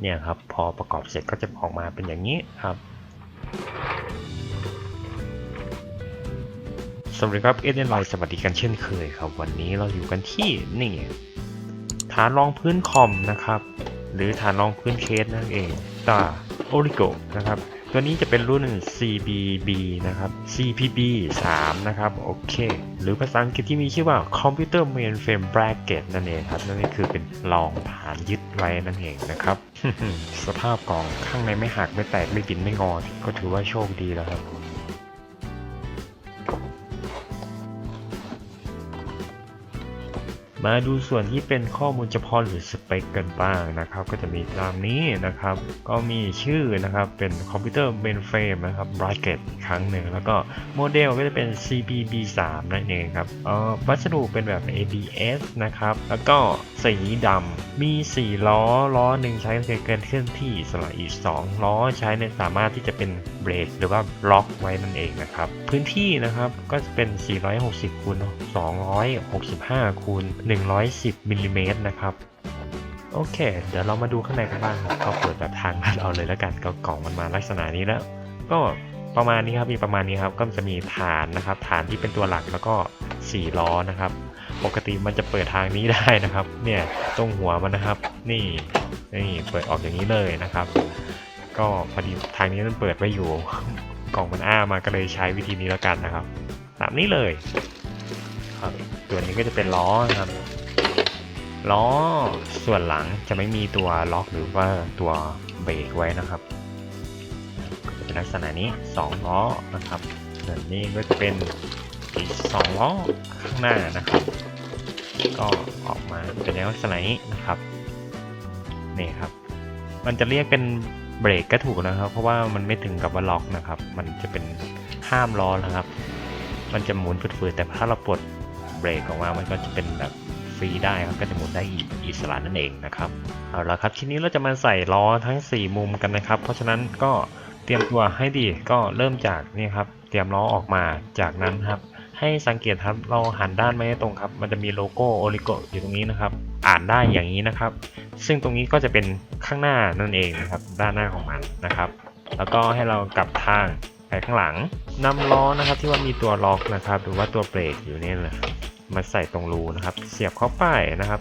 เนี่ยครับพอประกอบเสร็จก็จะออกมาเป็นอย่างนี้ครับสวัสดีครับเอเดนไลน์สวัสดีกันเช่นเคยครับ วันนี้เราอยู่กันที่นี่ฐานรองพื้นคอมนะครับ หรือฐานรองพื้นเคสนั่นเองตาโอริโกนะครับ ตัวนี้จะเป็นรุ่น CBB นะครับ CPB 3 นะครับ โอเค หรือภาษาอังกฤษที่มีชื่อว่า Computer Mainframe Bracket นั่นเองครับ นั่นก็คือเป็นรองฐานยึดไว้นั่นเองนะครับ สภาพกล่องข้างในไม่หักไม่แตกไม่บินไม่งอ ก็ถือว่าโชคดีแล้วครับ มาดูส่วนที่เป็นข้อมูลเฉพาะหรือสเปคกันบ้างนะครับ ก็จะมีตามนี้นะครับ ก็มีชื่อนะครับเป็นคอมพิวเตอร์เมนเฟรมนะครับ bracket ครั้งหนึ่ง แล้วก็โมเดลก็จะเป็น CPB3 นั่นเองครับเอ่อวัสดุเป็นแบบ ABS นะครับ แล้วก็สีดำมี 4 ล้อ ล้อหนึ่งใช้ในการเคลื่อนที่สลับอีก 2 ล้อใช้ในสามารถที่จะเป็นเบรกหรือว่าล็อกไว้นั่นเองนะครับ พื้นที่นะครับก็จะเป็น 460คูณ265คูณ1 110มิลลิเมตรนะครับโอเค เดี๋ยวเรามาดูข้างในกันบ้างครับก็เปิดแบบทางลัดเอาเลยแล้วกันก็กล่องมันมาลักษณะนี้แล้ว ก็ประมาณนี้ครับมีประมาณนี้ครับก็จะมีฐานนะครับ ฐานที่เป็นตัวหลักแล้วก็สี่ล้อนะครับ ปกติมันจะเปิดทางนี้ได้นะครับ เนี่ยตรงหัวมันนะครับ นี่นี่เปิดออกอย่างนี้เลยนะครับ ก็พอดีทางนี้มันเปิดไว้อยู่ กล่องมันอ้ามาก็เลยใช้วิธีนี้แล้วกันนะครับตามนี้เลย ครับตัวนี้ก็จะเป็นล้อนะครับ ล้อส่วนหลังจะไม่มีตัวล็อกหรือว่าตัวเบรกไว้นะครับก็จะเป็นลักษณะนี้ 2 ล้อนะครับส่วนนี้ก็จะเป็นอีก2ล้อข้างหน้านะครับ ก็ออกมาเป็นลักษณะนี้นะครับนี่ครับ มันจะเรียกเป็นเบรกก็ถูกนะครับ เพราะว่ามันไม่ถึงกับว่าล็อกนะครับ มันจะเป็นห้ามล้อนะครับ มันจะหมุนฝืดๆแต่ถ้าเราปลด เบรกออกมามันก็จะเป็นแบบฟรีได้ครับก็จะหมุนได้อิสระนั่นเองนะครับเอาละครับทีนี้เราจะมาใส่ล้อทั้ง 4 มุมกันนะครับ เพราะฉะนั้นก็เตรียมตัวให้ดีก็เริ่มจากนี่ครับเตรียมล้อออกมาจากนั้นครับ ให้สังเกตครับเราหันด้านไม่ให้ตรงครับ มันจะมีโลโก้โอริโกอยู่ตรงนี้นะครับ อ่านได้อย่างนี้นะครับ ซึ่งตรงนี้ก็จะเป็นข้างหน้านั่นเองนะครับ ด้านหน้าของมันนะครับ แล้วก็ให้เรากลับทางไปข้างหลังนำล้อนะครับที่ว่ามีตัวล็อกนะครับ หรือว่าตัวเบรกอยู่นี่แหละ มาใส่ตรงรูนะครับ เสียบเข้าไปนะครับ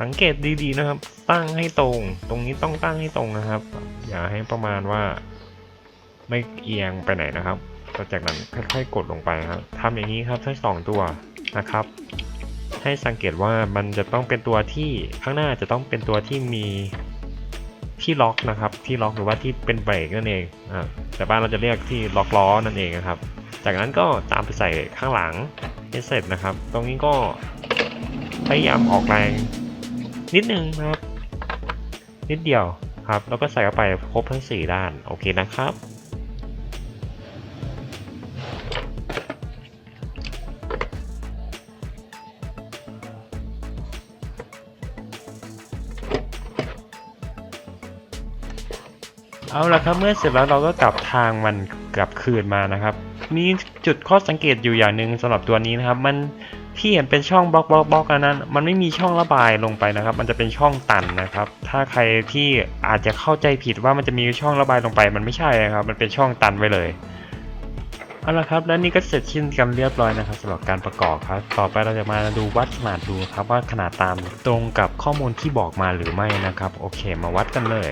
สังเกตดีๆนะครับ ตั้งให้ตรง ตรงนี้ต้องตั้งให้ตรงนะครับ อย่าให้ประมาณว่า ไม่เอียงไปไหนนะครับก็จากนั้นค่อยๆกดลงไปครับทำอย่างนี้ครับทั้งสองตัวนะครับ ให้สังเกตว่ามันจะต้องเป็นตัวที่ข้างหน้าจะต้องเป็นตัวที่มีที่ล็อกนะครับ ที่ล็อกหรือว่าที่เป็นเบรกนั่นเองอ่าแต่บ้านเราจะเรียกที่ล็อกล้อนั่นเองนะครับ จากนั้นก็ตามไปใส่ข้างหลัง ให้เสร็จนะครับ ตรงนี้ก็พยายามออกแรง นิดนึงนะครับ นิดเดียวครับ แล้วก็ใส่เข้าไปครบทั้ง 4 ด้าน โอเคนะครับเอาละครับเมื่อเสร็จแล้วเราก็กลับทางมัน กลับคืนมานะครับ มีจุดข้อสังเกตอยู่อย่างหนึ่งสำหรับตัวนี้นะครับ มันที่เห็นเป็นช่องบล็อกบล็อกบล็อกนนั้น มันไม่มีช่องระบายลงไปนะครับ มันจะเป็นช่องตันนะครับ ถ้าใครที่อาจจะเข้าใจผิดว่ามันจะมีช่องระบายลงไป มันไม่ใช่นะครับ มันเป็นช่องตันไว้เลยเอาละครับ และนี่ก็เสร็จชิ้นกันเรียบร้อยนะครับสำหรับการประกอบครับ ต่อไปเราจะมาดูวัดขนาดดูครับว่าขนาดตามตรงกับข้อมูลที่บอกมาหรือไม่นะครับ โอเค มาวัดกันเลย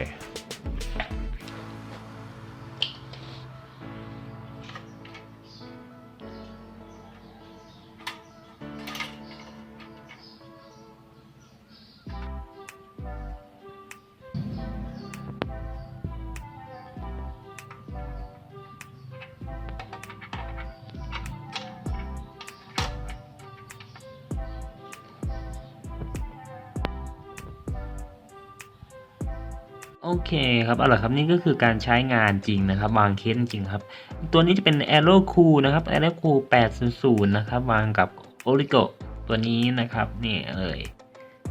โอเคครับเอาล่ะครับนี่ก็คือการใช้งานจริงนะครับ วางเคสจริงครับ ตัวนี้จะเป็น Aero Cool นะครับ Aero Cool 800 นะครับ วางกับ Origo ตัวนี้นะครับนี่เลย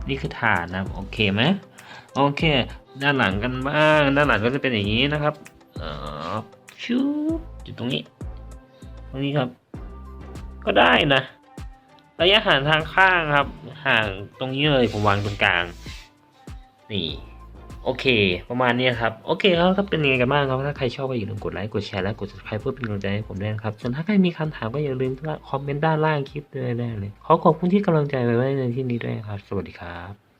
นี่คือฐานนะครับโอเคไหมโอเค ด้านหลังกันบ้าง ด้านหลังก็จะเป็นอย่างนี้นะครับเออชูอยู่ตรงนี้ ตรงนี้ครับ ก็ได้นะ ระยะห่างทางข้างครับ ห่างตรงนี้เลยผมวางตรงกลาง นี่ โอเค ประมาณนี้ครับ โอเคครับถ้าเป็นยังไงกันบ้างครับ ถ้าใครชอบก็อย่าลืมกดไลค์ กดแชร์ และกด subscribe เพื่อเป็นกำลังใจให้ผมด้วยนะครับ ส่วนถ้าใครมีคำถามก็อย่าลืมคอมเมนต์ด้านล่างคลิปเลยได้เลย ขอขอบคุณที่กำลังใจไว้ในที่นี้ด้วยครับ สวัสดีครับ